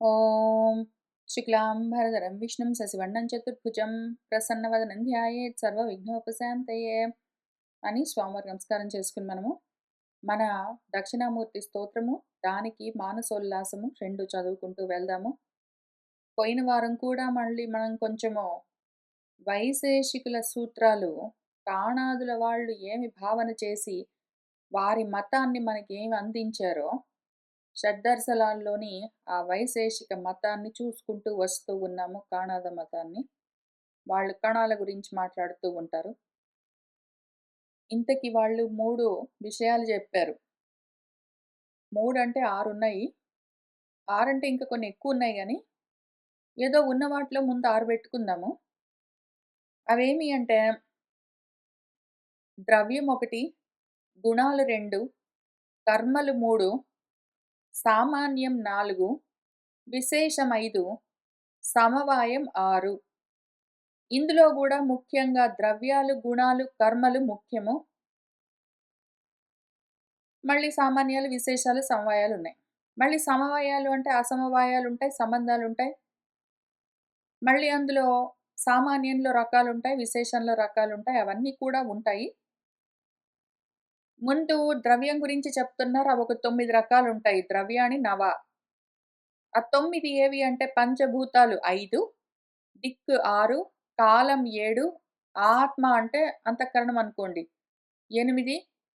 ఓం శుక్లాంభరధరం విష్ణుం శశివర్ణం చతుర్భుజం ప్రసన్నవదనం ధ్యాయేత్ సర్వ విఘ్నోపశాంతయే అని స్వామివారి నమస్కారం చేసుకుని మనము మన దక్షిణామూర్తి స్తోత్రము దానికి మానసోల్లాసము రెండు చదువుకుంటూ వెళ్దాము. పోయిన వారం కూడా మళ్ళీ మనం కొంచెము వైశేషికుల సూత్రాలు ప్రాణాదుల వాళ్ళు ఏమి భావన చేసి వారి మతాన్ని మనకి ఏమి అందించారో షడ్దర్శలాల్లోని ఆ వైశేషిక మతాన్ని చూసుకుంటూ వస్తూ ఉన్నాము కాణాద మతాన్ని. వాళ్ళు కణాల గురించి మాట్లాడుతూ ఉంటారు. ఇంతకి వాళ్ళు మూడు విషయాలు చెప్పారు. మూడు అంటే ఆరు ఉన్నాయి ఆరు అంటే ఇంకా కొన్ని ఎక్కువ ఉన్నాయి కానీ ఏదో ఉన్న వాటిలో ముందు ఆరు పెట్టుకుందాము. అవేమి అంటే ద్రవ్యం ఒకటి గుణాలు రెండు కర్మలు మూడు సామాన్యం నాలుగు విశేషం ఐదు సమవాయం ఆరు. ఇందులో కూడా ముఖ్యంగా ద్రవ్యాలు గుణాలు కర్మలు ముఖ్యము. మళ్ళీ సామాన్యాలు విశేషాలు సమవాయాలు ఉన్నాయి. మళ్ళీ సమవాయాలు అంటే అసమవాయాలు ఉంటాయి సంబంధాలు ఉంటాయి. మళ్ళీ అందులో సామాన్యంలో రకాలు ఉంటాయి విశేషంలో రకాలు ఉంటాయి అవన్నీ కూడా ఉంటాయి. ముందు ద్రవ్యం గురించి చెప్తున్నారు. అవి ఒక తొమ్మిది రకాలు ఉంటాయి ద్రవ్యాన్ని నవ. ఆ తొమ్మిది ఏవి అంటే పంచభూతాలు. ఐదు దిక్కు ఆరు కాలం ఏడు ఆత్మ అంటే అంతఃకరణం అనుకోండి. ఎనిమిది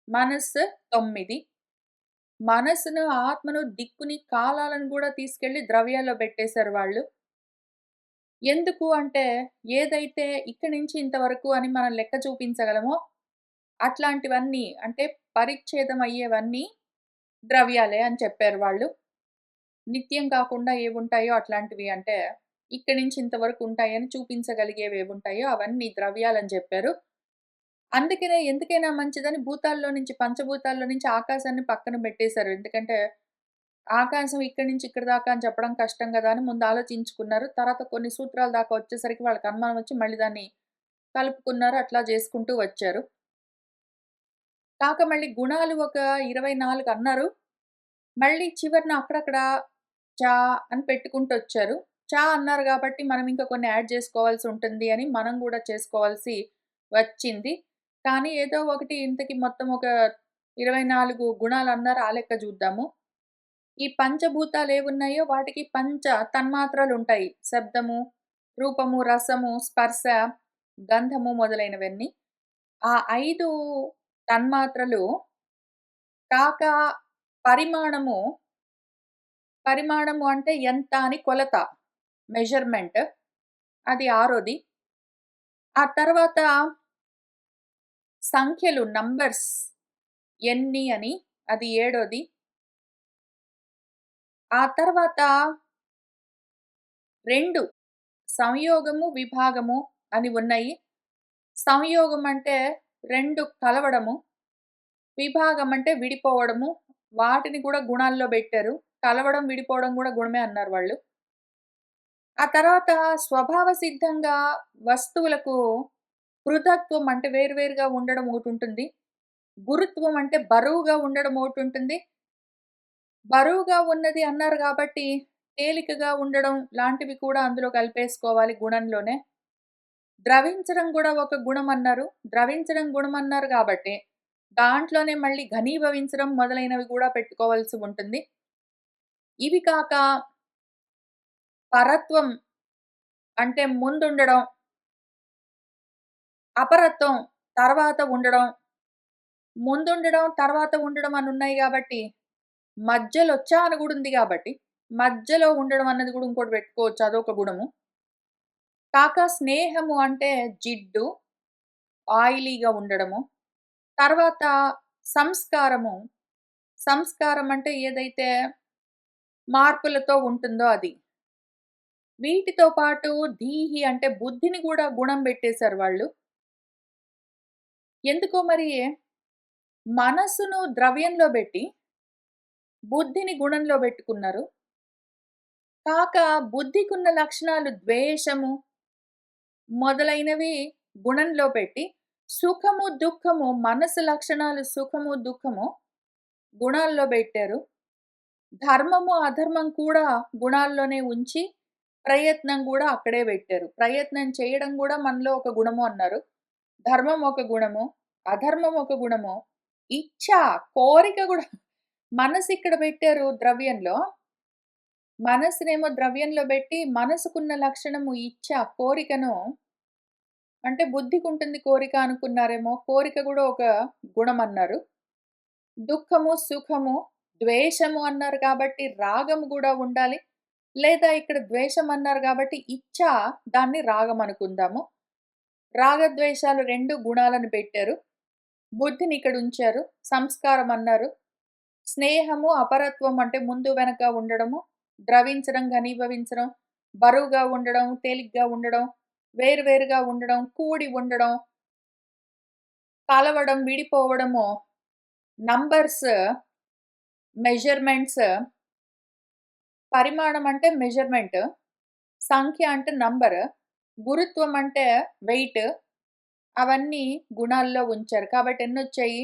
మనస్సు తొమ్మిది. మనస్సును ఆత్మను దిక్కుని కాలాలను కూడా తీసుకెళ్ళి ద్రవ్యాల్లో పెట్టేశారు వాళ్ళు. ఎందుకు అంటే ఏదైతే ఇక్కడి నుంచి ఇంతవరకు అని మనం లెక్క చూపించగలమో అట్లాంటివన్నీ అంటే పరిచ్ఛేదం అయ్యేవన్నీ ద్రవ్యాలే అని చెప్పారు వాళ్ళు. నిత్యం కాకుండా ఏముంటాయో అట్లాంటివి అంటే ఇక్కడి నుంచి ఇంతవరకు ఉంటాయని చూపించగలిగేవి ఏముంటాయో అవన్నీ ద్రవ్యాలని చెప్పారు. అందుకనే ఎందుకైనా మంచిదని భూతాల్లో నుంచి పంచభూతాల్లో నుంచి ఆకాశాన్ని పక్కన పెట్టేశారు. ఎందుకంటే ఆకాశం ఇక్కడి నుంచి ఇక్కడ దాకా అని చెప్పడం కష్టం కదా అని ముందు ఆలోచించుకున్నారు. తర్వాత కొన్ని సూత్రాల దాకా వచ్చేసరికి వాళ్ళకి అనుమానం వచ్చి మళ్ళీ దాన్ని కలుపుకున్నారు. అట్లా చేసుకుంటూ వచ్చారు. కాక మళ్ళీ గుణాలు ఒక ఇరవై నాలుగు అన్నారు. మళ్ళీ చివరిన అక్కడక్కడ చా అని పెట్టుకుంటూ వచ్చారు. చా అన్నారు కాబట్టి మనం ఇంకా కొన్ని యాడ్ చేసుకోవాల్సి ఉంటుంది అని మనం కూడా చేసుకోవాల్సి వచ్చింది. కానీ ఏదో ఒకటి ఇంతకి మొత్తం ఒక ఇరవై నాలుగు గుణాలు అన్నారు. ఆ లెక్క చూద్దాము. ఈ పంచభూతాలు ఏమున్నాయో వాటికి పంచ తన్మాత్రలు ఉంటాయి. శబ్దము రూపము రసము స్పర్శ గంధము మొదలైనవన్నీ. ఆ ఐదు తన్మాత్రలు కాక పరిమాణము పరిమాణము అంటే ఎంత అని కొలత మెజర్మెంట్ అది ఆరోది. ఆ తర్వాత సంఖ్యలు నంబర్స్ ఎన్ని అని అది ఏడోది. ఆ తర్వాత రెండు సంయోగము విభాగము అని ఉన్నాయి. సంయోగం అంటే రెండు కలవడము విభాగం అంటే విడిపోవడము వాటిని కూడా గుణాల్లో పెట్టారు. కలవడం విడిపోవడం కూడా గుణమే అన్నారు వాళ్ళు. ఆ తర్వాత స్వభావ సిద్ధంగా వస్తువులకు పృథత్వం అంటే వేరువేరుగా ఉండడం ఒకటి ఉంటుంది. గురుత్వం అంటే బరువుగా ఉండడం ఒకటి ఉంటుంది. బరువుగా ఉన్నది అన్నారు కాబట్టి తేలికగా ఉండడం లాంటివి కూడా అందులో కలిపేసుకోవాలి గుణంలోనే. ద్రవించడం కూడా ఒక గుణం అన్నారు. ద్రవించడం గుణం అన్నారు కాబట్టి దాంట్లోనే మళ్ళీ ఘనీభవించడం మొదలైనవి కూడా పెట్టుకోవాల్సి ఉంటుంది. ఇవి కాక పరత్వం అంటే ముందుండడం అపరత్వం తర్వాత ఉండడం ముందుండడం తర్వాత ఉండడం అని ఉన్నాయి కాబట్టి మధ్యలో వచ్చా అని కూడా ఉంది కాబట్టి మధ్యలో ఉండడం అన్నది కూడా ఇంకోటి పెట్టుకోవచ్చు. అదొక గుణము. కాక స్నేహము అంటే జిడ్డు ఆయిలీగా ఉండడము. తర్వాత సంస్కారము. సంస్కారం అంటే ఏదైతే మార్పులతో ఉంటుందో అది. వీటితో పాటు ధీహి అంటే బుద్ధిని కూడా గుణం పెట్టేశారు వాళ్ళు. ఎందుకో మరి మనస్సును ద్రవ్యంలో పెట్టి బుద్ధిని గుణంలో పెట్టుకున్నారు. కాక బుద్ధికున్న లక్షణాలు ద్వేషము మొదలైనవి గుణంలో పెట్టి సుఖము దుఃఖము మనసు లక్షణాలు సుఖము దుఃఖము గుణాల్లో పెట్టారు ధర్మము, అధర్మం కూడా గుణాల్లోనే ఉంచి, ప్రయత్నం కూడా అక్కడే పెట్టారు ప్రయత్నం చేయడం కూడా మనలో ఒక గుణము అన్నారు. ధర్మం ఒక గుణము, అధర్మం ఒక గుణము, ఇచ్ఛ, కోరిక కూడా మనసు మనసిక్కడ పెట్టారు ద్రవ్యంలో. మనసునేమో ద్రవ్యంలో పెట్టి మనసుకున్న లక్షణము ఇచ్ఛ, కోరికను అంటే బుద్ధికుంటుంది కోరిక అనుకున్నారేమో, కోరిక కూడా ఒక గుణం అన్నారు దుఃఖము, సుఖము, ద్వేషము అన్నారు కాబట్టి రాగము కూడా ఉండాలి. లేదా ఇక్కడ ద్వేషం అన్నారు కాబట్టి ఇచ్చ దాన్ని రాగం అనుకుందాము. రాగద్వేషాలు రెండు గుణాలను పెట్టారు. బుద్ధిని ఇక్కడ ఉంచారు. సంస్కారం అన్నారు. స్నేహము, అపరత్వం అంటే ముందు వెనక ఉండడము, ద్రవించడం, ఘనీభవించడం, బరువుగా ఉండడం, తేలిగ్గా ఉండడం, వేరువేరుగా ఉండడం, కూడి ఉండడం. కలవడం, విడిపోవడము, నంబర్స్, మెజర్‌మెంట్స్ పరిమాణం అంటే మెజర్‌మెంట్, సంఖ్య అంటే నంబర్, గురుత్వం అంటే వెయిట్ అవన్నీ గుణాల్లో ఉంచారు. కాబట్టి ఎన్నొచ్చాయి?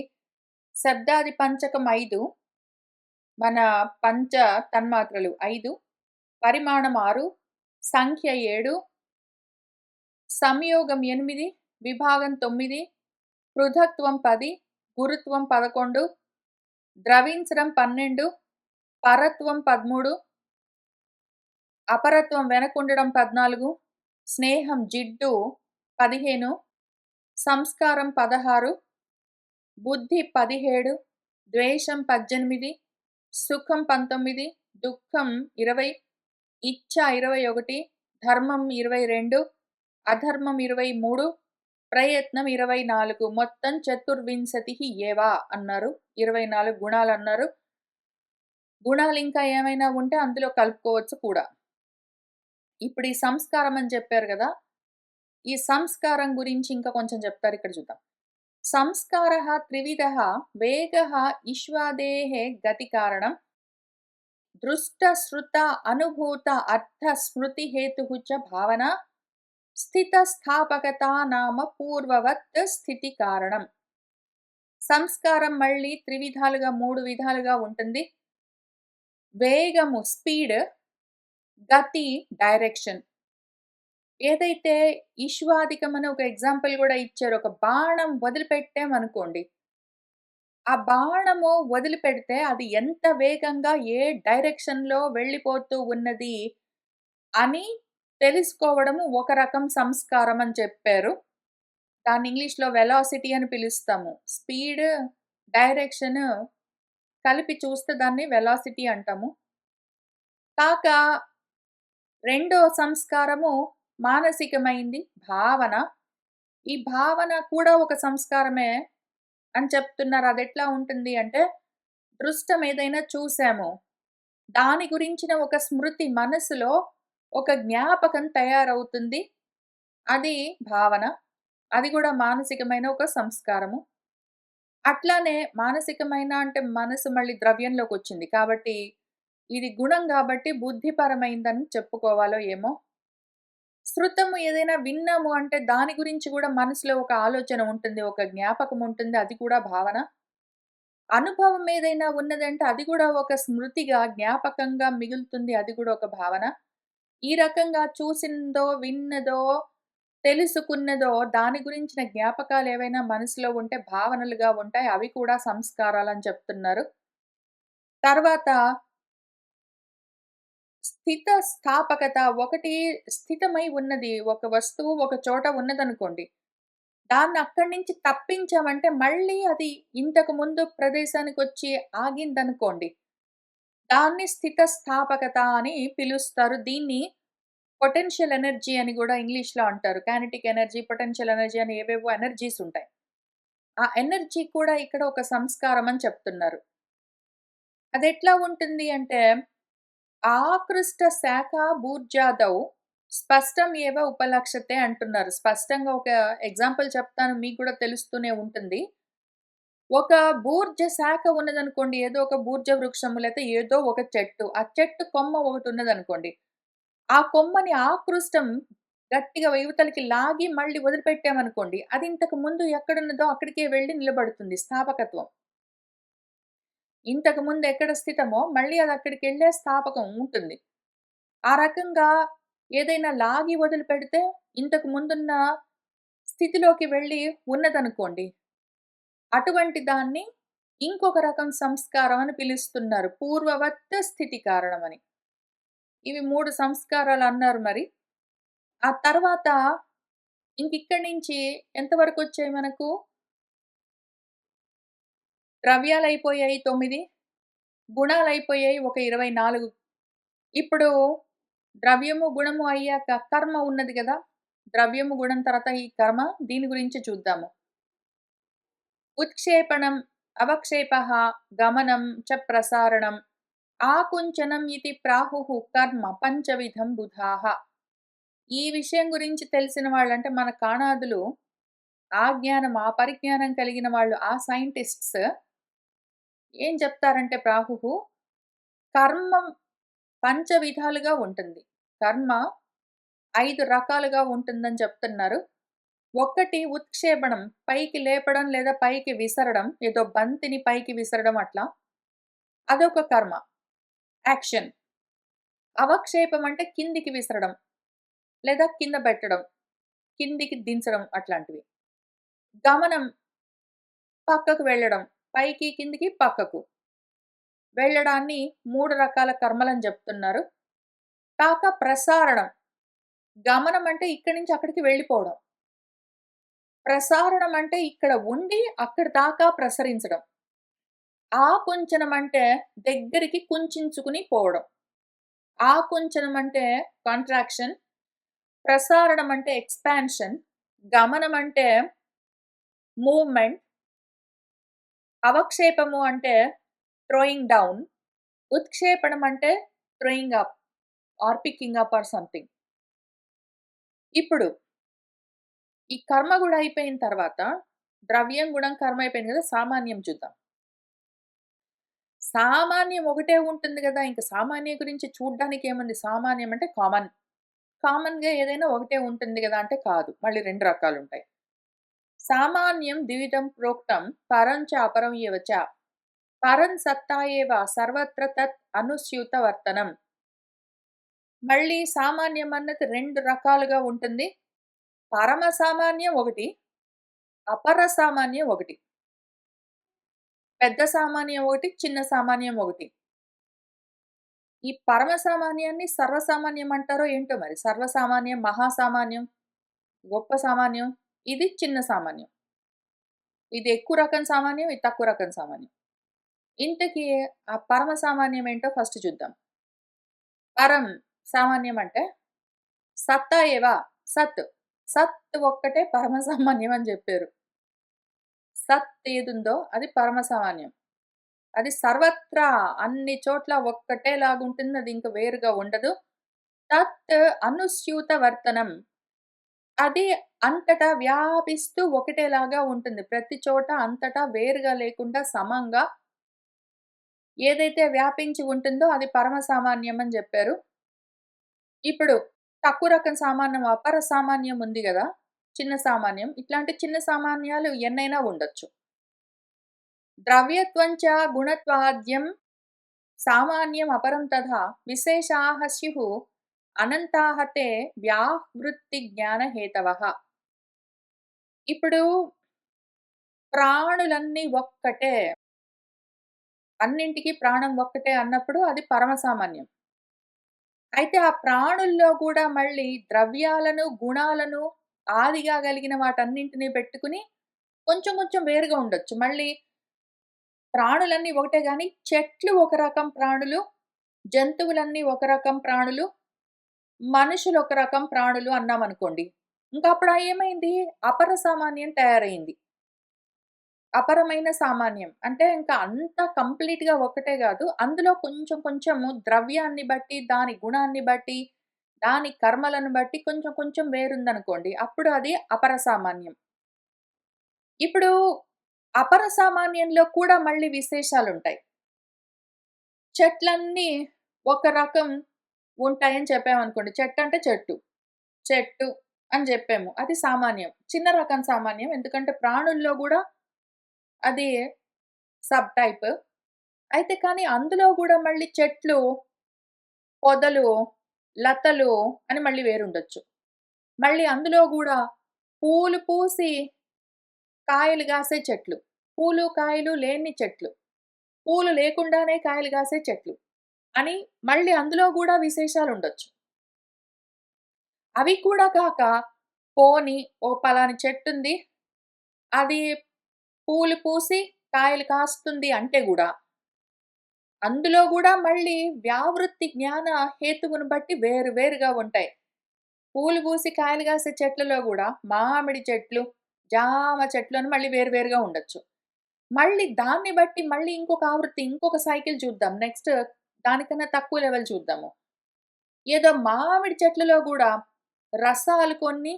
శబ్దాది పంచకం ఐదు మన పంచ తన్మాత్రలు ఐదు పరిమాణం ఆరు సంఖ్య ఏడు సంయోగం ఎనిమిది విభాగం తొమ్మిది పృథక్త్వం పది గురుత్వం పదకొండు ద్రవించడం పన్నెండు పరత్వం పదమూడు అపరత్వం వెనకుండడం పద్నాలుగు స్నేహం జిడ్డు పదిహేను సంస్కారం పదహారు బుద్ధి పదిహేడు ద్వేషం పద్దెనిమిది సుఖం 19, దుఃఖం 20, ఇచ్ఛ 21, ధర్మం 22, అధర్మం 23, ప్రయత్నం 24 మొత్తం చతుర్వింశతి ఏవా అన్నారు. ఇరవై నాలుగు గుణాలు అన్నారు గుణాలు ఇంకా ఏమైనా ఉంటే అందులో కలుపుకోవచ్చు కూడా. ఇప్పుడు ఈ సంస్కారం అని చెప్పారు కదా ఈ సంస్కారం గురించి ఇంకా కొంచెం చెప్తారు ఇక్కడ చూద్దాం. సంస్కారః త్రివిధః వేగః ఇష్వాదేః గతికారణం దృష్ట, శ్రుత, అనుభూత, అర్థ, స్మృతి చ భావన స్థితస్థాపకత నామ పూర్వవత్ స్థితి కారణం. సంస్కారం మళ్ళీ త్రివిధాలుగా, మూడు విధాలుగా ఉంటుంది. వేగము స్పీడ్, గతి డైరెక్షన్. ఏదైతే ఇష్వాదికం అని ఒక ఎగ్జాంపుల్ కూడా ఇచ్చారు. ఒక బాణం వదిలిపెట్టామనుకోండి. ఆ బాణము వదిలిపెడితే అది ఎంత వేగంగా ఏ డైరెక్షన్‌లో వెళ్ళిపోతూ ఉన్నది అని తెలుసుకోవడము ఒక రకం సంస్కారం అని చెప్పారు. దాన్ని ఇంగ్లీష్‌లో వెలాసిటీ అని పిలుస్తాము. స్పీడ్, డైరెక్షన్ కలిపి చూస్తే దాన్ని వెలాసిటీ అంటాము. కాక రెండో సంస్కారము మానసికమైంది భావన. ఈ భావన కూడా ఒక సంస్కారమే అని చెప్తున్నారు. అది ఎట్లా ఉంటుంది అంటే, దృష్టం ఏదైనా చూసాము. దాని గురించిన ఒక స్మృతి మనసులో ఒక జ్ఞాపకం తయారవుతుంది. అది భావన. అది కూడా మానసికమైన ఒక సంస్కారము. అట్లానే మానసికమైన అంటే మనసు మళ్ళీ ద్రవ్యంలోకి వచ్చింది కాబట్టి ఇది గుణం కాబట్టి బుద్ధిపరమైందని చెప్పుకోవాలో ఏమో! శృతము ఏదైనా విన్నాము అంటే దాని గురించి కూడా మనసులో ఒక ఆలోచన ఉంటుంది. ఒక జ్ఞాపకం ఉంటుంది. అది కూడా భావన. అనుభవం ఏదైనా ఉన్నదంటే అది కూడా ఒక స్మృతిగా, జ్ఞాపకంగా మిగులుతుంది. అది కూడా ఒక భావన. ఈ రకంగా చూసిందో, విన్నదో, తెలుసుకున్నదో దాని గురించిన జ్ఞాపకాలు ఏవైనా మనసులో ఉంటే భావనలుగా ఉంటాయి. అవి కూడా సంస్కారాలు అని చెప్తున్నారు. తర్వాత స్థిత స్థాపకత ఒకటి స్థితమై ఉన్నది. ఒక వస్తువు ఒక చోట ఉన్నదనుకోండి. దాన్ని అక్కడి నుంచి తప్పించామంటే మళ్ళీ అది ఇంతకు ముందు ప్రదేశానికి వచ్చి ఆగిందనుకోండి. దాన్ని స్థిత స్థాపకత అని పిలుస్తారు. దీన్ని పొటెన్షియల్ ఎనర్జీ అని కూడా ఇంగ్లీష్‌లో అంటారు. కైనటిక్ ఎనర్జీ, పొటెన్షియల్ ఎనర్జీ అని ఏవేవో ఎనర్జీస్ ఉంటాయి. ఆ ఎనర్జీ కూడా ఇక్కడ ఒక సంస్కారం అని చెప్తున్నారు. ఎట్లా ఉంటుంది అంటే, ఆకృష్ట శాఖ బూర్జాదవ్ స్పష్టం ఏవ ఉపలక్ష్యతే అంటున్నారు. స్పష్టంగా ఒక ఎగ్జాంపుల్ చెప్తాను. మీకు కూడా తెలుస్తూనే ఉంటుంది. ఒక బూర్జ శాఖ ఉన్నదనుకోండి. ఏదో ఒక బూర్జ వృక్షము లేకపోతే ఏదో ఒక చెట్టు. ఆ చెట్టు కొమ్మ ఒకటి ఉన్నదనుకోండి ఆ కొమ్మని ఆకృష్టం గట్టిగా యువతలకి లాగి మళ్ళీ వదిలిపెట్టామనుకోండి. అది ఇంతకు ముందు ఎక్కడున్నదో అక్కడికే వెళ్ళి నిలబడుతుంది. స్థాపకత్వం. ఇంతకుముందు ఎక్కడ స్థితమో మళ్ళీ అది అక్కడికి వెళ్ళే స్థాపకం ఉంటుంది. ఆ రకంగా ఏదైనా లాగి వదిలిపెడితే ఇంతకు ముందున్న స్థితిలోకి వెళ్ళి ఉన్నదనుకోండి. అటువంటి దాన్ని ఇంకొక రకం సంస్కారం అని పిలుస్తున్నారు. పూర్వవత్త స్థితి కారణమని. ఇవి మూడు సంస్కారాలు అన్నారు మరి. ఆ తర్వాత ఇంకిక్కడి నుంచి ఎంతవరకొచ్చాయి మనకు? ద్రవ్యాలైపోయాయి తొమ్మిది గుణాలైపోయాయి ఒక 24. ఇప్పుడు ద్రవ్యము, గుణము అయ్యాక కర్మ ఉన్నది కదా ద్రవ్యము, గుణం తర్వాత ఈ కర్మ దీని గురించి చూద్దాము. ఉత్క్షేపణం, అవక్షేప గమనం చ ప్రసారణం, ఆకుంచనం ఇది ప్రాహు కర్మ పంచవిధం బుధాహ ఈ విషయం గురించి తెలిసిన వాళ్ళంటే మన కాణాదులు, ఆ జ్ఞానం, ఆ పరిజ్ఞానం కలిగిన వాళ్ళు, ఆ సైంటిస్ట్స్ ఏం చెప్తారంటే ప్రాహుః కర్మ పంచవిధాలుగా ఉంటుంది. కర్మ ఐదు రకాలుగా ఉంటుందని చెప్తున్నారు. ఒకటి ఉత్క్షేపణం పైకి లేపడం లేదా పైకి విసరడం. ఏదో బంతిని పైకి విసరడం అట్లా. అదొక కర్మ. యాక్షన్. అవక్షేపం అంటే కిందికి విసరడం. లేదా కింద పెట్టడం. కిందికి దించడం అట్లాంటివి. గమనం పక్కకు వెళ్ళడం. పైకి, కిందికి, పక్కకు. వెళ్ళడాన్ని మూడు రకాల కర్మలని చెప్తున్నారు కాక ప్రసారణం. గమనం అంటే ఇక్కడి నుంచి అక్కడికి వెళ్ళిపోవడం. ప్రసారణం అంటే ఇక్కడ ఉండి అక్కడి దాకా ప్రసరించడం. ఆ ఆకుంచనం అంటే దగ్గరికి కుంచించుకుని పోవడం. ఆకుంచనం అంటే కాంట్రాక్షన్. ప్రసారణం అంటే ఎక్స్‌పాన్షన్. గమనం అంటే మూవ్‌మెంట్. అవక్షేపము అంటే థ్రోయింగ్ డౌన్. ఉత్క్షేపణం అంటే throwing up or picking up or something. ఇప్పుడు ఈ కర్మ గూడా అయిపోయిన తర్వాత ద్రవ్యం, గుణం, కర్మ అయిపోయింది కదా సామాన్యం చూద్దాం. సామాన్యం ఒకటే ఉంటుంది కదా ఇంక సామాన్యం గురించి చూడడానికి ఏముంది? సామాన్యం అంటే కామన్. కామన్‌గా ఏదైనా ఒకటే ఉంటుంది కదా అంటే కాదు. మళ్ళీ రెండు రకాలు ఉంటాయి సామాన్యం ద్విధం ప్రోక్తం పరం చ అపరం చ. పరం సత్తా ఏవ సర్వత్ర తత్ అనుస్యూత వర్తనం. మళ్ళీ సామాన్యం అన్నది రెండు రకాలుగా ఉంటుంది. పరమ సామాన్యం ఒకటి. అపర సామాన్యం ఒకటి. పెద్ద సామాన్యం ఒకటి. చిన్న సామాన్యం ఒకటి. ఈ పరమ సామాన్యాన్ని సర్వసామాన్యం అంటారో ఏంటో మరి. సర్వసామాన్యం, మహాసామాన్యం, గొప్ప సామాన్యం. ఇది చిన్న సామాన్యం. ఇది ఎక్కువ రకం సామాన్యం. ఇది తక్కువ రకం సామాన్యం. ఇంతకీ ఆ పరమ సామాన్యం ఏంటో ఫస్ట్ చూద్దాం. పరం సామాన్యం అంటే సత్తా ఏవా సత్. సత్ ఒక్కటే పరమ సామాన్యం అని చెప్పారు సత్ ఏదుందో అది పరమ సామాన్యం. అది సర్వత్రా అన్ని చోట్ల ఒక్కటేలాగుంటుంది. అది ఇంకా వేరుగా ఉండదు. తత్ అనుస్యూత వర్తనం. అది అంతటా వ్యాపిస్తూ ఒకటేలాగా ఉంటుంది. ప్రతి చోట అంతటా వేరుగా లేకుండా సమంగా ఏదైతే వ్యాపించి ఉంటుందో అది పరమ సామాన్యం అని చెప్పారు ఇప్పుడు తక్కువ రకం సామాన్యం, అపర సామాన్యం ఉంది కదా చిన్న సామాన్యం. ఇట్లాంటి చిన్న సామాన్యాలు ఎన్నైనా ఉండొచ్చు. ద్రవ్యత్వం చ గుణత్వాద్యం సామాన్యం అపరం తథా విశేషాహ స్యు అనంతాహతే వ్యావృత్తి జ్ఞాన హేతవః. ఇప్పుడు ప్రాణులన్నీ ఒక్కటే. అన్నింటికి ప్రాణం ఒక్కటే అన్నప్పుడు అది పరమ సామాన్యం. అయితే ఆ ప్రాణుల్లో కూడా మళ్ళీ ద్రవ్యాలను, గుణాలను ఆదిగా కలిగిన వాటన్నింటిని పెట్టుకుని కొంచెం కొంచెం వేరుగా ఉండొచ్చు. మళ్ళీ ప్రాణులన్నీ ఒకటే కానీ చెట్లు ఒక రకం ప్రాణులు, జంతువులన్నీ ఒక రకం ప్రాణులు, మనుషులు ఒక రకం ప్రాణులు అన్నామనుకోండి. ఇంకా అప్పుడు ఏమైంది? అపర సామాన్యం తయారైంది అపరమైన సామాన్యం. అంటే ఇంకా అంత కంప్లీట్‌గా ఒకటే కాదు అందులో కొంచెం కొంచెము ద్రవ్యాన్ని బట్టి, దాని గుణాన్ని బట్టి, దాని కర్మలను బట్టి కొంచెం కొంచెం వేరుందనుకోండి. అప్పుడు అది అపర సామాన్యం. ఇప్పుడు అపర సామాన్యంలో కూడా మళ్ళీ విశేషాలు ఉంటాయి చెట్లన్నీ ఒక రకం ఉంటాయని చెప్పామనుకోండి. చెట్టు అంటే చెట్టు. చెట్టు అని చెప్పాము అది సామాన్యం. చిన్న రకం సామాన్యం. ఎందుకంటే ప్రాణుల్లో కూడా అది సబ్ టైప్. అయితే కానీ అందులో కూడా మళ్ళీ చెట్లు, పొదలు, లతలు అని మళ్ళీ వేరుండొచ్చు. మళ్ళీ అందులో కూడా పూలు పూసి కాయలు గాసే చెట్లు. పూలు, కాయలు లేని చెట్లు. పూలు లేకుండానే కాయలు గాసే చెట్లు. అని మళ్ళీ అందులో కూడా విశేషాలు ఉండొచ్చు అవి కూడా కాక పోని ఓ పలాని చెట్టు ఉంది అది పూలు పూసి కాయలు కాస్తుంది అంటే కూడా అందులో కూడా మళ్ళీ వ్యావృత్తి జ్ఞాన హేతువును బట్టి వేరు వేరుగా ఉంటాయి. పూలు పూసి కాయలు కాసే చెట్లలో కూడా మామిడి చెట్లు, జామ చెట్లు అని మళ్ళీ వేరు వేరుగా ఉండొచ్చు. మళ్ళీ దాన్ని బట్టి మళ్ళీ ఇంకొక ఆవృత్తి, ఇంకొక సైకిల్ చూద్దాం. నెక్స్ట్ దానికన్నా తక్కువ లెవెల్ చూద్దాము. ఏదో మామిడి చెట్లలో కూడా రసాలు కొన్ని,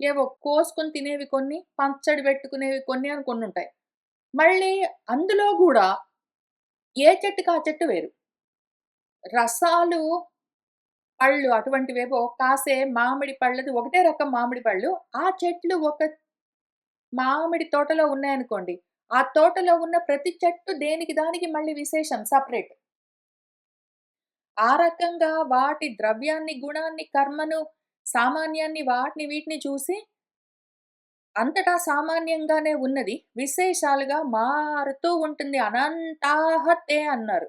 ఏవో కోసుకొని తినేవి కొన్ని, పంచడి పెట్టుకునేవి కొన్ని అని కొన్ని ఉంటాయి మళ్ళీ అందులో కూడా ఏ చెట్టుకి ఆ చెట్టు వేరు. రసాలు, పళ్ళు అటువంటివేవో కాసే మామిడి పళ్ళది ఒకటే రకం మామిడి పళ్ళు. ఆ చెట్లు ఒక మామిడి తోటలో ఉన్నాయనుకోండి. ఆ తోటలో ఉన్న ప్రతి చెట్టు దేనికి దానికి మళ్ళీ విశేషం సపరేట్ ఆ రకంగా వాటి ద్రవ్యాన్ని, గుణాన్ని, కర్మను, సామాన్యాన్ని వాటిని వీటిని చూసి అంతటా సామాన్యంగానే ఉన్నది విశేషాలుగా మారుతూ ఉంటుంది. అనంతాహతే అన్నారు.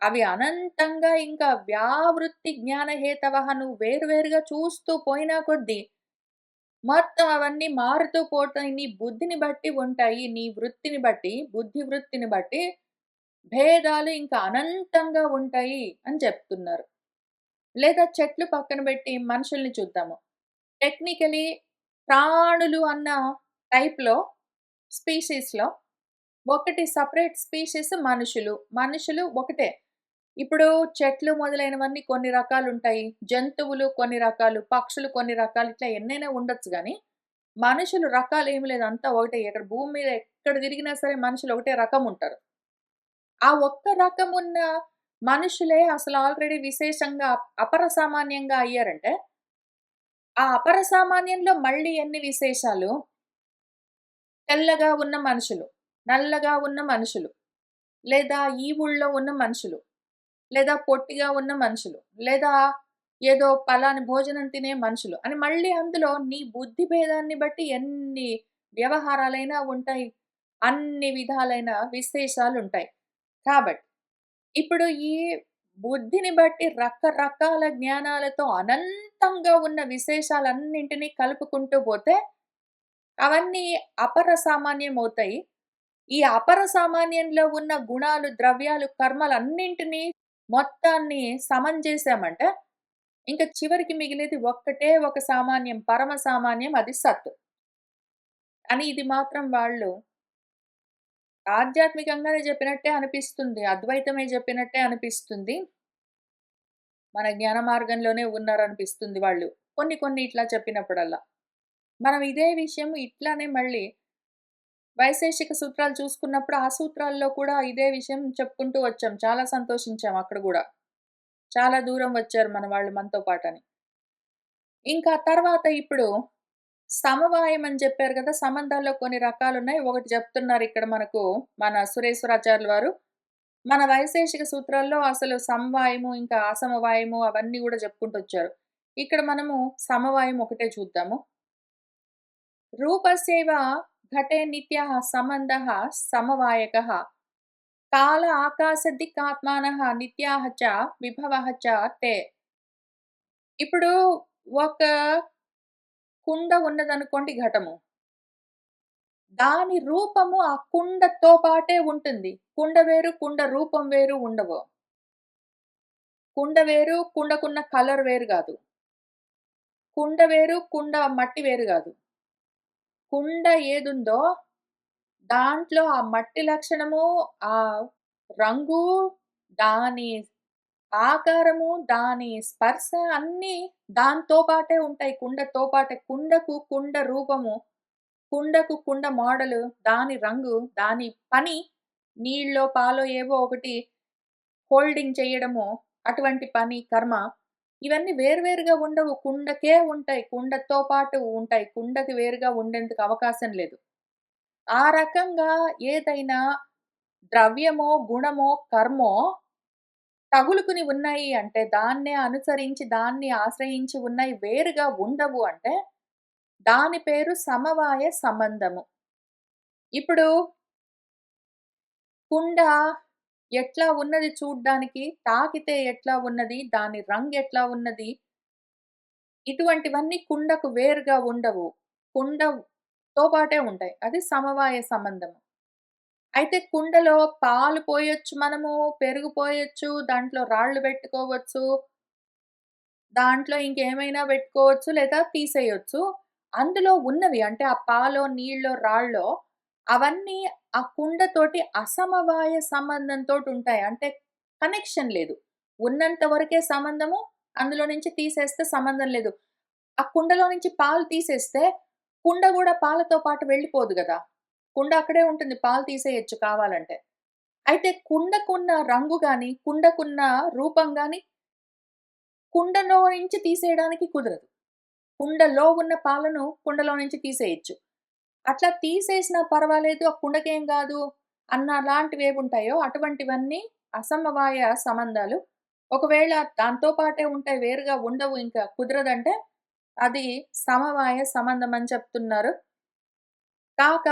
అవి అనంతంగా ఇంకా వ్యావృత్తి జ్ఞానహేతవః నువ్వు వేరు వేరుగా చూస్తూ పోయినా కొద్దీ మొత్తం అవన్నీ మారుతూ పోతాయి. నీ బుద్ధిని బట్టి ఉంటాయి. నీ వృత్తిని బట్టి, బుద్ధి వృత్తిని బట్టి భేదాలు ఇంకా అనంతంగా ఉంటాయి అని చెప్తున్నారు. లేదా చెట్లు పక్కన పెట్టి మనుషుల్ని చూద్దాము. టెక్నికలీ ప్రాణులు అన్న టైప్‌లో స్పీషీస్‌లో ఒకటి సపరేట్ స్పీషీస్ మనుషులు. మనుషులు ఒకటే. ఇప్పుడు చెట్లు మొదలైనవన్నీ కొన్ని రకాలు ఉంటాయి జంతువులు కొన్ని రకాలు, పక్షులు కొన్ని రకాలు ఇట్లా ఎన్నైనా ఉండొచ్చు కానీ మనుషులు రకాలు ఏమి లేదు. అంతా ఒకటే. ఇక్కడ భూమి మీద ఎక్కడ తిరిగినా సరే మనుషులు ఒకటే రకం ఉంటారు. ఆ ఒక్క రకమున్న మనుషులే అసలు ఆల్రెడీ విశేషంగా అపర సామాన్యంగా అయ్యారంటే, ఆ అపర సామాన్యంలో మళ్ళీ ఎన్ని విశేషాలు? తెల్లగా ఉన్న మనుషులు, నల్లగా ఉన్న మనుషులు, లేదా ఈ ఊళ్ళో ఉన్న మనుషులు, లేదా పొట్టిగా ఉన్న మనుషులు, లేదా ఏదో పలాని భోజనం తినే మనుషులు అని మళ్ళీ అందులో నీ బుద్ధి భేదాన్ని బట్టి ఎన్ని వ్యవహారాలైనా ఉంటాయి. అన్ని విధాలైన విశేషాలు ఉంటాయి కాబట్టి ఇప్పుడు ఈ బుద్ధిని బట్టి రకరకాల జ్ఞానాలతో అనంతంగా ఉన్న విశేషాలన్నింటినీ కలుపుకుంటూ పోతే అవన్నీ అపర సామాన్యమవుతాయి. ఈ అపర సామాన్యంలో ఉన్న గుణాలు, ద్రవ్యాలు, కర్మలన్నింటినీ మొత్తాన్ని సమం చేశామంటే ఇంకా చివరికి మిగిలేది ఒక్కటే ఒక సామాన్యం. పరమ సామాన్యం అది సత్. అని ఇది మాత్రం వాళ్ళు ఆధ్యాత్మికంగానే చెప్పినట్టే అనిపిస్తుంది. అద్వైతమే చెప్పినట్టే అనిపిస్తుంది. మన జ్ఞాన మార్గంలోనే ఉన్నారనిపిస్తుంది వాళ్ళు. కొన్ని కొన్ని ఇట్లా చెప్పినప్పుడల్లా. మనం ఇదే విషయం ఇట్లానే మళ్ళీ వైశేషిక సూత్రాలు చూసుకున్నప్పుడు ఆ సూత్రాల్లో కూడా ఇదే విషయం చెప్పుకుంటూ వచ్చాం. చాలా సంతోషించాం అక్కడ కూడా చాలా దూరం వచ్చారు మన వాళ్ళు మనతో పాటని. ఇంకా తర్వాత ఇప్పుడు సమవాయం అని చెప్పారు కదా! సంబంధాల్లో కొన్ని రకాలు ఉన్నాయి ఒకటి చెప్తున్నారు ఇక్కడ మనకు మన సురేశ్వరాచార్యులు వారు. మన వైశేషిక సూత్రాల్లో అసలు సమవాయము, ఇంకా అసమవాయము అవన్నీ కూడా చెప్పుకుంటూ వచ్చారు ఇక్కడ మనము సమవాయం ఒకటే చూద్దాము. రూపస్యైవ ఘటే నిత్య సంబంధ సమవాయక కాల ఆకాశ దిక్కాత్మానః నిత్యాః చ విభవ చ తే. ఇప్పుడు ఒక కుండ ఉన్నదనుకోండి ఘటము. దాని రూపము ఆ కుండతో పాటే ఉంటుంది. కుండ వేరు, కుండ రూపం వేరు ఉండవు. కుండ వేరు, కుండకున్న కలర్ వేరు కాదు కుండ వేరు, కుండ మట్టి వేరు కాదు కుండ ఏదుందో దాంట్లో ఆ మట్టి లక్షణము, ఆ రంగు, దాని ఆకారము, దాని స్పర్శ అన్నీ దాంతో పాటే ఉంటాయి. కుండతో పాటే. కుండకు కుండ రూపము, కుండకు కుండ మోడలు, దాని రంగు, దాని పని నీళ్ళో, పాలో ఏవో ఒకటి హోల్డింగ్ చేయడము, అటువంటి పని, కర్మ ఇవన్నీ వేరువేరుగా ఉండవు. కుండకే ఉంటాయి. కుండతో పాటు ఉంటాయి. కుండకి వేరుగా ఉండేందుకు అవకాశం లేదు. ఆ రకంగా ఏదైనా ద్రవ్యమో, గుణమో, కర్మో తగులుకుని ఉన్నాయి అంటే దాన్నే అనుసరించి, దాన్ని ఆశ్రయించి ఉన్నాయి వేరుగా ఉండవు అంటే దాని పేరు సమవాయ సంబంధము. ఇప్పుడు కుండ ఎట్లా ఉన్నది చూడ్డానికి, తాకితే ఎట్లా ఉన్నది, దాని రంగెట్లా ఉన్నది ఇటువంటివన్నీ కుండకు వేరుగా ఉండవు. కుండతో పాటే ఉంటాయి. అది సమవాయ సంబంధము. అయితే కుండలో పాలు పోయొచ్చు మనము, పెరుగు పోయొచ్చు, దాంట్లో రాళ్ళు పెట్టుకోవచ్చు. దాంట్లో ఇంకేమైనా పెట్టుకోవచ్చు లేదా తీసేయొచ్చు. అందులో ఉన్నవి అంటే ఆ పాలో, నీళ్ళో, రాళ్ళో అవన్నీ ఆ కుండతోటి అసమవాయ సంబంధంతోటుంటాయి. అంటే కనెక్షన్ లేదు. ఉన్నంత వరకే సంబంధము. అందులో నుంచి తీసేస్తే సంబంధం లేదు. ఆ కుండలో నుంచి పాలు తీసేస్తే కుండ కూడా పాలతో పాటు వెళ్ళిపోదు కదా కుండ అక్కడే ఉంటుంది. పాలు తీసేయొచ్చు కావాలంటే. అయితే కుండకున్న రంగు కానీ కుండకున్న రూపం కానీ కుండలో నుంచి తీసేయడానికి కుదరదు. కుండలో ఉన్న పాలను కుండలో నుంచి తీసేయొచ్చు. అట్లా తీసేసినా పర్వాలేదు. ఆ కుండకేం కాదు అన్న లాంటివి ఏముంటాయో అటువంటివన్నీ అసమవాయ సంబంధాలు. ఒకవేళ దాంతో పాటే ఉంటాయి. వేరుగా ఉండవు ఇంకా కుదరదంటే అది సమవాయ సంబంధం అని చెప్తున్నారు. కాక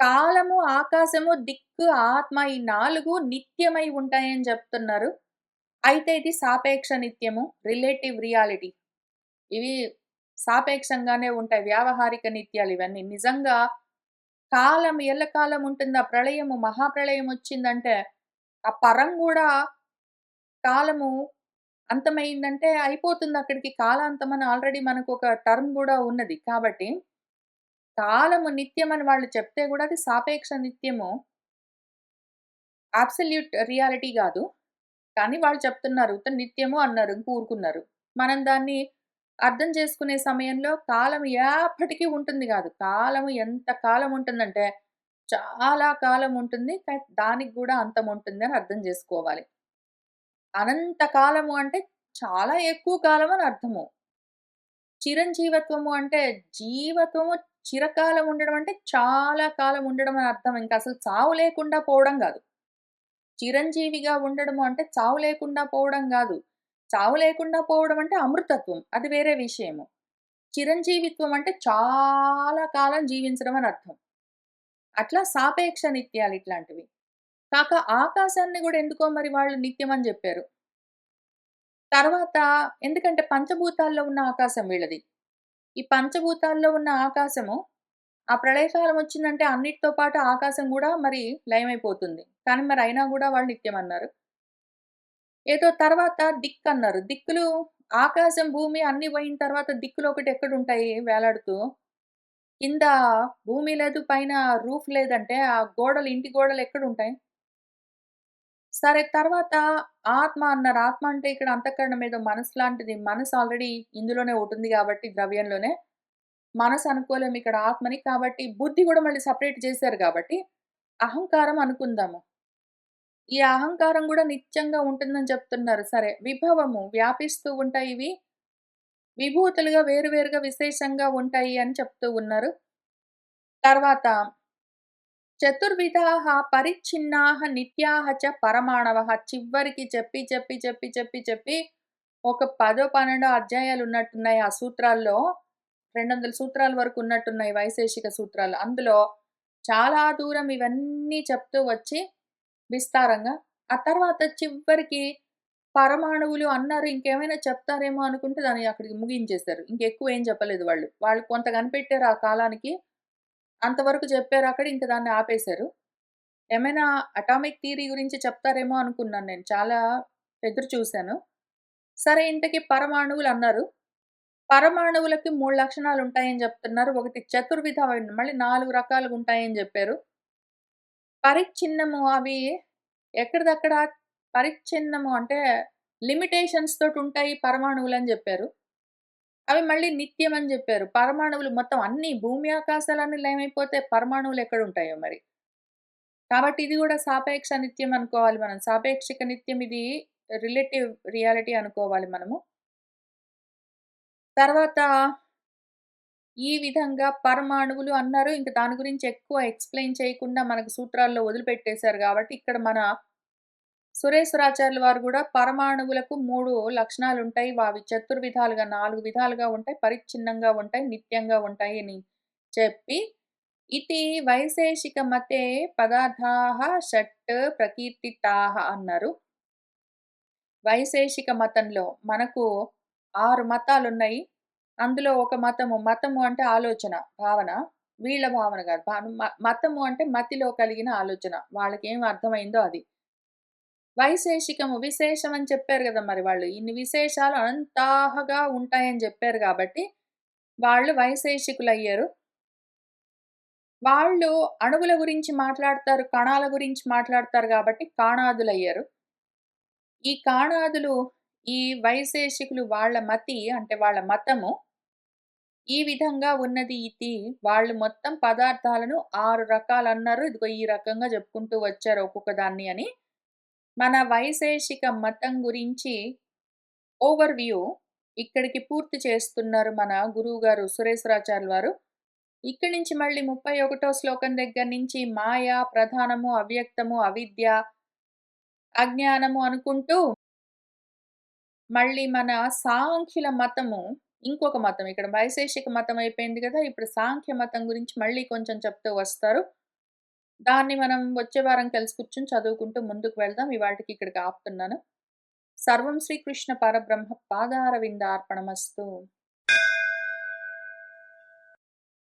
కాలము, ఆకాశము, దిక్కు, ఆత్మ ఈ నాలుగు నిత్యమై ఉంటాయని చెప్తున్నారు. అయితే ఇది సాపేక్ష నిత్యము. Relative reality. ఇవి సాపేక్షంగానే ఉంటాయి. వ్యావహారిక నిత్యాలు ఇవన్నీ. నిజంగా కాలం ఎల్లకాలం ఉంటుందా? ప్రళయము, మహాప్రళయం వచ్చిందంటే ఆ పరం కూడా కాలము అంతమైందంటే అయిపోతుంది అక్కడికి. కాలాంతం అని ఆల్రెడీ మనకు ఒక టర్మ్ కూడా ఉన్నది. కాబట్టి కాలము నిత్యం అని వాళ్ళు చెప్తే కూడా అది సాపేక్ష నిత్యము. అబ్సల్యూట్ రియాలిటీ కాదు కానీ వాళ్ళు చెప్తున్నారు. ఉత్త నిత్యము అన్నారు. కూరుకున్నారు మనం దాన్ని అర్థం చేసుకునే సమయంలో కాలం ఎప్పటికీ ఉంటుంది కాదు కాలము ఎంత కాలం ఉంటుందంటే చాలా కాలం ఉంటుంది. కానీ దానికి కూడా అంతం ఉంటుంది అని అర్థం చేసుకోవాలి అనంత కాలము అంటే చాలా ఎక్కువ కాలం అని అర్థము. చిరంజీవత్వము అంటే జీవత్వము చిరకాలం ఉండడం అంటే చాలా కాలం ఉండడం అని అర్థం. ఇంకా అసలు చావు లేకుండా పోవడం కాదు చిరంజీవిగా ఉండడము అంటే చావు లేకుండా పోవడం కాదు చావు లేకుండా పోవడం అంటే అమృతత్వం. అది వేరే విషయము. చిరంజీవిత్వం అంటే చాలా కాలం జీవించడం అని అర్థం. అట్లా సాపేక్ష నిత్యాలు ఇట్లాంటివి. కాక ఆకాశాన్ని కూడా ఎందుకో మరి వాళ్ళు నిత్యం అని చెప్పారు తర్వాత ఎందుకంటే పంచభూతాల్లో ఉన్న ఆకాశం వీళ్ళది. ఈ పంచభూతాల్లో ఉన్న ఆకాశము ఆ ప్రళయకాలం వచ్చిందంటే అన్నిటితో పాటు ఆకాశం కూడా మరి లయమైపోతుంది. కానీ మరి అయినా కూడా వాళ్ళు నిత్యం అన్నారు ఏదో తర్వాత దిక్కన్నారు. దిక్కులు ఆకాశం, భూమి అన్ని పోయిన తర్వాత దిక్కులు ఒకటి ఎక్కడ ఎక్కడుంటాయి వేలాడుతూ? కింద భూమి లేదు, పైన రూఫ్ లేదంటే ఆ గోడలు ఇంటి గోడలు ఎక్కడుంటాయి? సరే తర్వాత ఆత్మ అన్నారు. ఆత్మ అంటే ఇక్కడ అంతఃకరణం ఏదో మనసు లాంటిది. మనసు ఆల్రెడీ ఇందులోనే ఉంటుంది కాబట్టి ద్రవ్యంలోనే. మనసు అనుకోలేము ఇక్కడ ఆత్మని. కాబట్టి బుద్ధి కూడా మళ్ళీ సపరేట్ చేశారు కాబట్టి అహంకారం అనుకుందాము. ఈ అహంకారం కూడా నిత్యంగా ఉంటుందని చెప్తున్నారు. సరే విభవము వ్యాపిస్తూ ఉంటాయి ఇవి. విభూతులుగా వేరువేరుగా విశేషంగా ఉంటాయి అని చెప్తూ ఉన్నారు. తర్వాత చతుర్విధాహ పరిచ్ఛిన్నాహ నిత్యాహ చ పరమాణవ చివరికి చెప్పి, చెప్పి, చెప్పి, చెప్పి, చెప్పి ఒక 10, 12 అధ్యాయాలు ఉన్నట్టున్నాయి ఆ సూత్రాల్లో. 200 సూత్రాల వరకు ఉన్నట్టున్నాయి వైశేషిక సూత్రాలు. అందులో చాలా దూరం ఇవన్నీ చెప్తూ వచ్చి విస్తారంగా ఆ తర్వాత చివరికి పరమాణువులు అన్నారు. ఇంకేమైనా చెప్తారేమో అనుకుంటే దాన్ని అక్కడికి ముగించేశారు. ఇంకెక్కువ ఏం చెప్పలేదు వాళ్ళు. వాళ్ళు కొంత కనిపెట్టారు ఆ కాలానికి. అంతవరకు చెప్పారు అక్కడ. ఇంక దాన్ని ఆపేశారు. ఏమైనా అటామిక్ థియరీ గురించి చెప్తారేమో అనుకున్నాను నేను. చాలా ఎదురు చూశాను సరే ఇంతకీ పరమాణువులు అన్నారు. పరమాణువులకి మూడు లక్షణాలు ఉంటాయని చెప్తున్నారు. ఒకటి చతుర్విధ మళ్ళీ నాలుగు రకాలుగా ఉంటాయని చెప్పారు. పరిచ్ఛిన్నము అవి ఎక్కడిదక్కడ పరిచ్ఛిన్నము అంటే లిమిటేషన్స్ తోటి ఉంటాయి పరమాణువులు అని చెప్పారు అవి మళ్ళీ నిత్యం అని చెప్పారు పరమాణువులు మొత్తం అన్ని భూమి, ఆకాశాలన్నీ లయమైపోతే పరమాణువులు ఎక్కడ ఉంటాయో మరి. కాబట్టి ఇది కూడా సాపేక్ష నిత్యం అనుకోవాలి మనం. సాపేక్షిక నిత్యం ఇది రిలేటివ్ రియాలిటీ అనుకోవాలి మనము. తర్వాత ఈ విధంగా పరమాణువులు అన్నారు. ఇంకా దాని గురించి ఎక్కువ ఎక్స్‌ప్లెయిన్ చేయకుండా మనకు సూత్రాల్లో వదిలిపెట్టేశారు కాబట్టి ఇక్కడ మన సురేశ్వరాచార్యుల వారు కూడా పరమాణువులకు మూడు లక్షణాలు ఉంటాయి అవి చతుర్విధాలుగా నాలుగు విధాలుగా ఉంటాయి. పరిచ్ఛిన్నంగా ఉంటాయి. నిత్యంగా ఉంటాయి అని చెప్పి, ఇది వైశేషిక మతే పదార్థా షట్ ప్రకీర్తితా అన్నారు. వైశేషిక మతంలో మనకు ఆరు మతాలు ఉన్నాయి అందులో ఒక మతము, మతము అంటే ఆలోచన, భావన. వీళ్ళ భావన కాదు మతము అంటే మతిలో కలిగిన ఆలోచన. వాళ్ళకేం అర్థమైందో అది. వైశేషికము విశేషం అని చెప్పారు కదా మరి వాళ్ళు. ఇన్ని విశేషాలు అనంతాహగా ఉంటాయని చెప్పారు కాబట్టి వాళ్ళు వైశేషికులు అయ్యారు వాళ్ళు అణువుల గురించి మాట్లాడతారు, కణాల గురించి మాట్లాడతారు కాబట్టి కాణాదులు అయ్యారు ఈ కాణాదులు, ఈ వైశేషికులు వాళ్ళ మతి అంటే వాళ్ళ మతము ఈ విధంగా ఉన్నది ఇది వాళ్ళు మొత్తం పదార్థాలను ఆరు రకాలు అన్నారు ఇదిగో ఈ రకంగా చెప్పుకుంటూ వచ్చారు ఒక్కొక్క దాన్ని అని. మన వైశేషిక మతం గురించి ఓవర్ వ్యూ ఇక్కడికి పూర్తి చేస్తున్నారు మన గురువుగారు సురేశ్వరాచార్య వారు. ఇక్కడి నుంచి మళ్ళీ 31 శ్లోకం దగ్గర నుంచి మాయ, ప్రధానము, అవ్యక్తము, అవిద్య, అజ్ఞానము అనుకుంటూ మళ్ళీ మన సాంఖ్యుల మతము ఇంకొక మతం. ఇక్కడ వైశేషిక మతం అయిపోయింది కదా ఇప్పుడు సాంఖ్య మతం గురించి మళ్ళీ కొంచెం చెప్తూ వస్తారు. దాన్ని మనం వచ్చే వారం కలిసి కూర్చొని చదువుకుంటూ ముందుకు వెళ్దాం. ఇవాటికి ఇక్కడికి ఆపుతున్నాను. సర్వం శ్రీకృష్ణ పరబ్రహ్మ పాదారవిందార్పణమస్తు.